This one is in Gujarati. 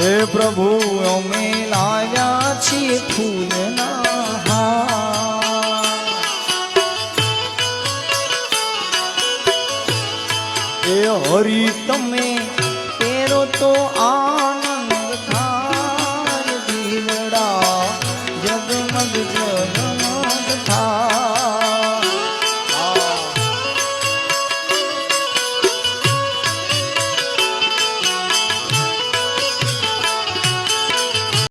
હે પ્રભુ, અમે લાવ્યા છીએ ફૂલના હા એ હરી, તમે પેરો તો આનંદ થાર, દીવડા, જગમગ જગમગ થાર.